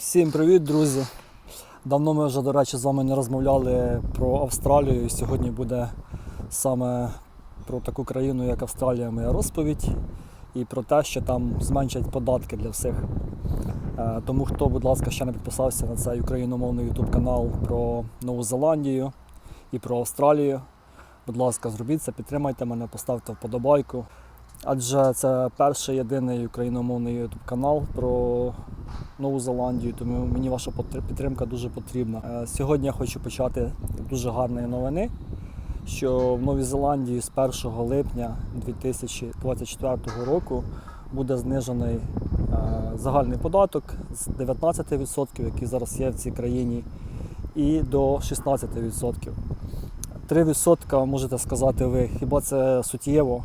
Всім привіт, друзі! Давно ми вже, до речі, з вами не розмовляли про Австралію. І сьогодні буде саме про таку країну, як Австралія, моя розповідь, і про те, що там зменшать податки для всіх. Е, Тому хто, будь ласка, ще не підписався на цей україномовний YouTube канал про Нову Зеландію і про Австралію. Будь ласка, зробіть це, підтримайте мене, поставте вподобайку. Адже це перший єдиний україномовний YouTube канал про Нову Зеландію, тому мені ваша підтримка дуже потрібна. Е, Сьогодні я хочу почати дуже гарної новини, що в Новій Зеландії з 1 липня 2024 року буде знижений е, загальний податок з 19%, який зараз є в цій країні, і до 16%. 3% можете сказати ви, хіба це суттєво?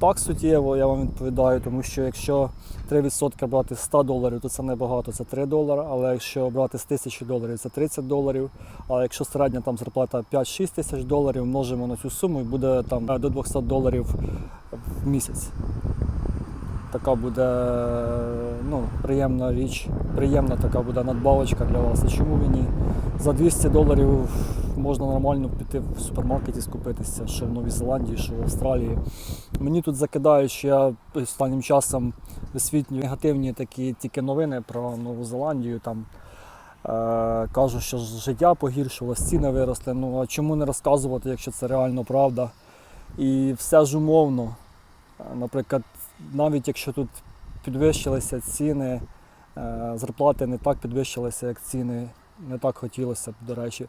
Так суттєво, я вам відповідаю, тому що якщо 3% брати з 100 доларів, то це небагато, це 3 долари. Але якщо брати з 1000 доларів, це 30 доларів. А якщо середня там зарплата 5-6 тисяч доларів, множимо на цю суму і буде там до 200 доларів в місяць. Така буде ну, приємна річ, приємна така буде надбавочка для вас. І чому мені за 200 доларів можна нормально піти в супермаркеті скупитися, що в Новій Зеландії, що в Австралії. Мені тут закидають, що я останнім часом висвітлюю негативні такі тільки новини про Нову Зеландію. Там е, кажуть, що життя погіршилось, ціни виросли. Ну а чому не розказувати, якщо це реально правда? І все ж умовно. Е, Наприклад, навіть якщо тут підвищилися ціни, е, зарплати не так підвищилися, як ціни, не так хотілося б, до речі.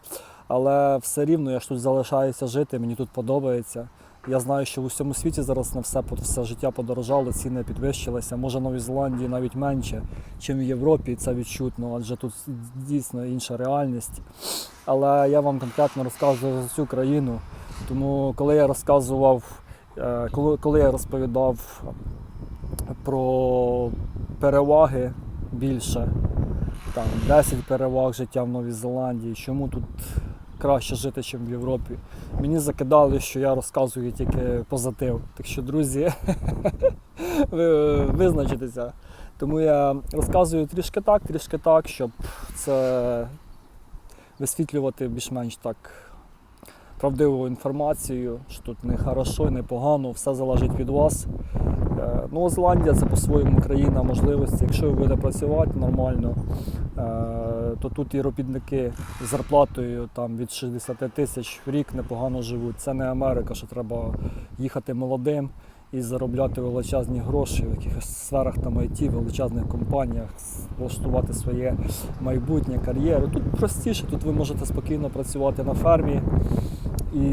Але все рівно я ж тут залишаюся жити, мені тут подобається. Я знаю, що в усьому світі зараз на все, все життя подорожало, ціни підвищилися. Може в Новій Зеландії навіть менше, ніж в Європі, це відчутно, адже тут дійсно інша реальність. Але я вам конкретно розказую за цю країну. Тому коли я розказував, е, коли, коли я розповідав про переваги більше, там 10 переваг життя в Новій Зеландії, чому тут краще жити, ніж в Європі. Мені закидали, що я розказую тільки позитив. Так що, друзі, ви визначитеся. Тому я розказую трішки так, трішки так, щоб це висвітлювати більш-менш так правдиву інформацію, що тут не хорошо, не погано, все залежить від вас. Е, Нова Зеландія це по-своєму країна можливості. Якщо ви будете працювати нормально, е, то тут і робітники з зарплатою там, від 60 тисяч в рік непогано живуть. Це не Америка, що треба їхати молодим і заробляти величезні гроші в якихось сферах там IT, величезних компаніях, влаштувати своє майбутнє, кар'єру. Тут простіше, тут ви можете спокійно працювати на фермі і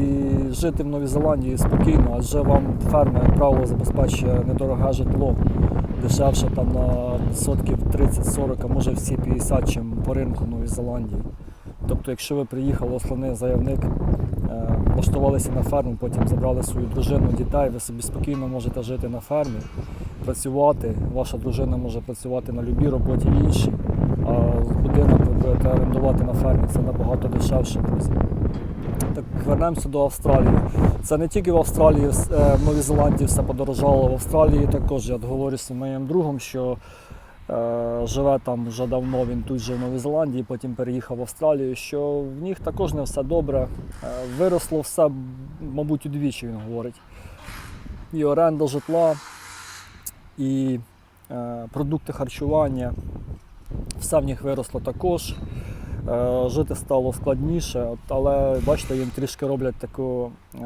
жити в Новій Зеландії спокійно, адже вам ферма, як правило, забезпечує недороге житло, дешевше там на відсотків 30-40, а може всі 50, чим по ринку Нової Зеландії. Тобто, якщо ви приїхали основний заявник, е, влаштувалися на ферму, потім забрали свою дружину, дітей, ви собі спокійно можете жити на фермі, працювати. Ваша дружина може працювати на будь-якій роботі іншій, а будинок ви будете орендувати на фермі, це набагато дешевше, вернемося до Австралії. Це не тільки в Австралії, е, в Новій Зеландії все подорожало. В Австралії також я от говорю з моїм другом, що е, живе там вже давно, він тут же в Новій Зеландії, потім переїхав в Австралію, що в них також не все добре. Е, виросло все, мабуть, удвічі, він говорить. І оренда житла, і продукти харчування, все в них виросло також. Е, Жити стало складніше, але бачите, їм трішки роблять таку е,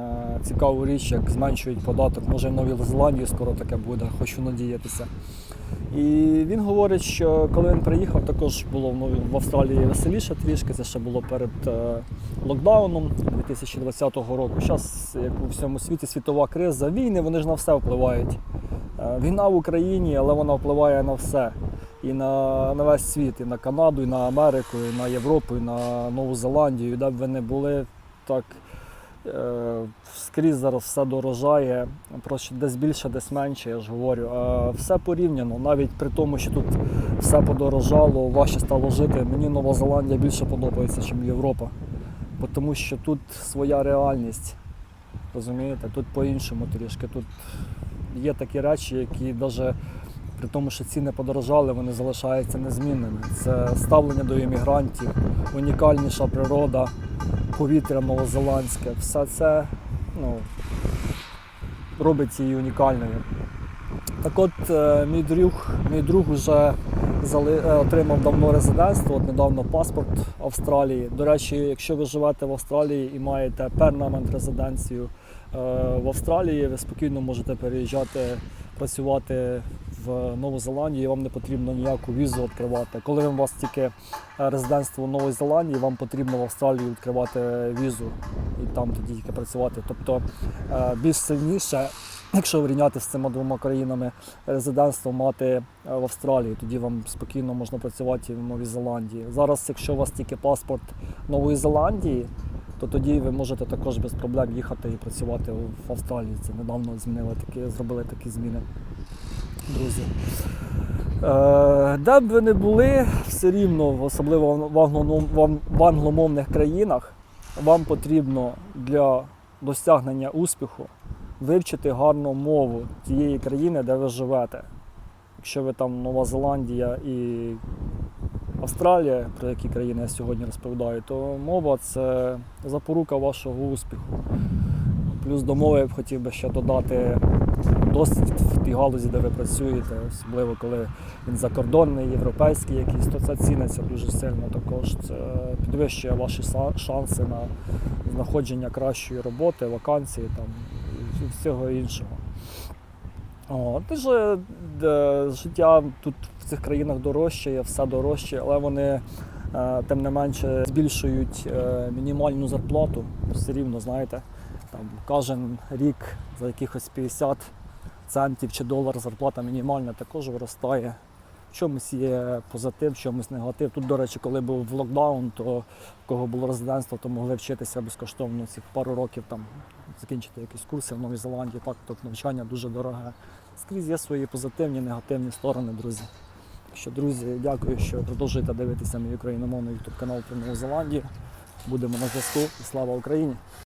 цікаву річ, як зменшують податок. Може в Новій Зеландії скоро таке буде, хочу надіятися. І він говорить, що коли він приїхав, також було в Австралії веселіше трішки, це ще було перед е, локдауном 2020 року. Зараз, як у всьому світі, світова криза, війни, вони ж на все впливають. Війна в Україні, але вона впливає на все. І на, на весь світ, і на Канаду, і на Америку, і на Європу, і на Нову Зеландію. І де б ви не були, так е, скрізь зараз все дорожає, просто десь більше, десь менше, я ж говорю. А все порівняно, навіть при тому, що тут все подорожало, важче стало жити. Мені Нова Зеландія більше подобається, ніж Європа. Тому що тут своя реальність. Розумієте, тут по-іншому трішки. Тут є такі речі, які навіть При тому, що ціни подорожали, вони залишаються незмінними. Це ставлення до іммігрантів, унікальніша природа, повітря новозеландське. Все це ну, робить її унікальною. Так от, е, мій друг, мій друг вже е, отримав давно резидентство, от недавно паспорт Австралії. До речі, якщо ви живете в Австралії і маєте перманент резиденцію е, в Австралії, ви спокійно можете переїжджати, працювати в Нову Зеландію, вам не потрібно ніяку візу відкривати. Коли у вас тільки е, резидентство в Новій Зеландії, вам потрібно в Австралії відкривати візу і там тоді тільки працювати. Тобто е, більш сильніше Якщо врівняти з цими двома країнами резидентство мати е, в Австралії, тоді вам спокійно можна працювати в Новій Зеландії. Зараз, якщо у вас тільки паспорт Нової Зеландії, то тоді ви можете також без проблем їхати і працювати в Австралії. Це недавно змінили такі, зробили такі зміни. Друзі. Е, де б ви не були, все рівно, особливо в англомовних країнах, вам потрібно для досягнення успіху вивчити гарну мову тієї країни, де ви живете. Якщо ви там Нова Зеландія і Австралія, про які країни я сьогодні розповідаю, то мова це запорука вашого успіху. Плюс до мови я б хотів би ще додати досвід в тій галузі, де ви працюєте, особливо коли він закордонний, європейський якийсь, то це ціниться дуже сильно також. Це підвищує ваші шанси на знаходження кращої роботи, вакансії там, і всього іншого. О, дуже життя тут в цих країнах дорожчає, все дорожче, але вони е, тим не менше збільшують е, мінімальну зарплату. Все рівно, знаєте, кожен рік за якихось 50 центів чи долар зарплата мінімальна також виростає. В чомусь є позитив, в чомусь негатив. Тут, до речі, коли був локдаун, то в кого було резидентство, то могли вчитися безкоштовно цих пару років там закінчити якісь курси в Новій Зеландії. Так, тут навчання дуже дороге. Скрізь є свої позитивні, негативні сторони, друзі. Що, друзі, дякую, що продовжуєте дивитися мій україномовний YouTube канал про Нову Зеландію. Будемо на зв'язку і слава Україні!